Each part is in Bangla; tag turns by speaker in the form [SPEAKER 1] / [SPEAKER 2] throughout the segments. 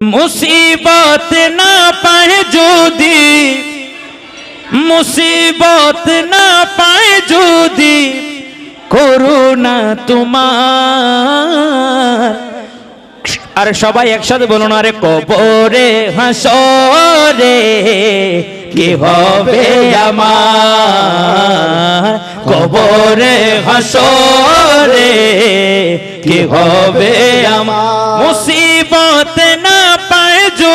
[SPEAKER 1] মুসিবত না পায় যদি, মুসিবত না পায় যদি করুণা তোমার। আর সবাই একসাথে বলুন, আরে কবরে, হাসরে, কি হবে আমার? কবরে, হাসরে, কি হবে আমার? মুসিবত না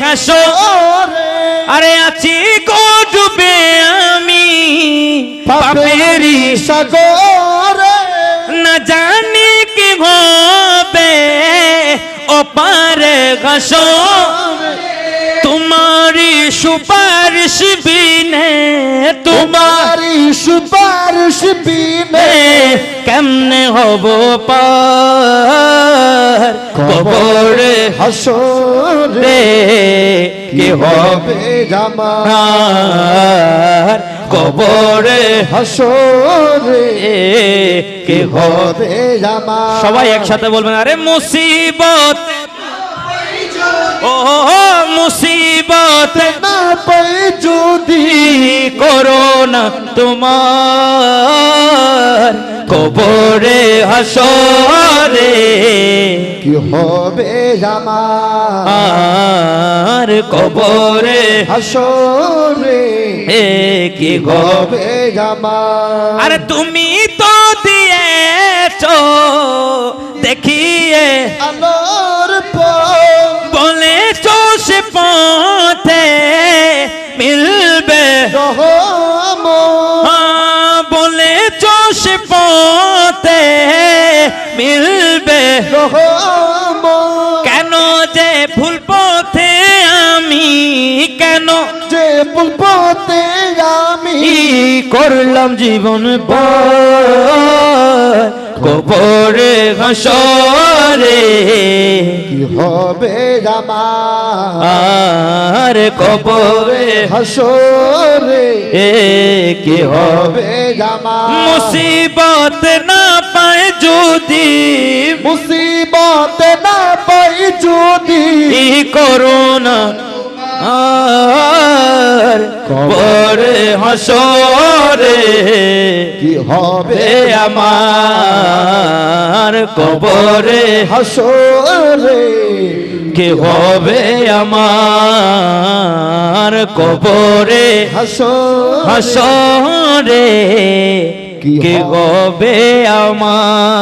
[SPEAKER 1] ঘাসো আরে আছি গো ডুবে আমি পাপেরি
[SPEAKER 2] সাগরে।
[SPEAKER 1] না জানি কি হবে ও পারে ঘাসো। তোমারি সুপারিশ বিনে তোমার
[SPEAKER 2] সুপারিশ বিনে
[SPEAKER 1] হব পার। কবরে
[SPEAKER 2] হাসরে
[SPEAKER 1] রে কি হবে
[SPEAKER 2] জামার।
[SPEAKER 1] কবরে
[SPEAKER 2] হাসরে
[SPEAKER 1] কি হবে
[SPEAKER 2] হবে জামার।
[SPEAKER 1] সবাই একসাথে বলবেন আরে মুসিবত ও মুসিবত
[SPEAKER 2] না পাই যদি
[SPEAKER 1] করোনা তোমার। কবরে হাসরে।
[SPEAKER 2] কি হবে জামার
[SPEAKER 1] কবরে
[SPEAKER 2] হাসরে।
[SPEAKER 1] হে কি হবে
[SPEAKER 2] জামার
[SPEAKER 1] আরে তুমি তো দিয়েছ দেখিয়ে
[SPEAKER 2] আলোর
[SPEAKER 1] বলেছ সে পথে মিলবে মিলবে? কেন যে ভুল পথে আমি? কেন?
[SPEAKER 2] যে পুলপতে আমি
[SPEAKER 1] করলাম জীবন গোবরে ঘসরে
[SPEAKER 2] কি হবে
[SPEAKER 1] আর কবরে
[SPEAKER 2] হাসরে।
[SPEAKER 1] এ কি হবে?
[SPEAKER 2] জামার
[SPEAKER 1] মুসিবত না যদি
[SPEAKER 2] মুসিবত না পাই যদি
[SPEAKER 1] করোনা আর কবরে হাসরে
[SPEAKER 2] কি হবে
[SPEAKER 1] আমার কবরে
[SPEAKER 2] হাসরে?
[SPEAKER 1] কে হবে আমার কবরে
[SPEAKER 2] হাসরে?
[SPEAKER 1] কি হবে আমার?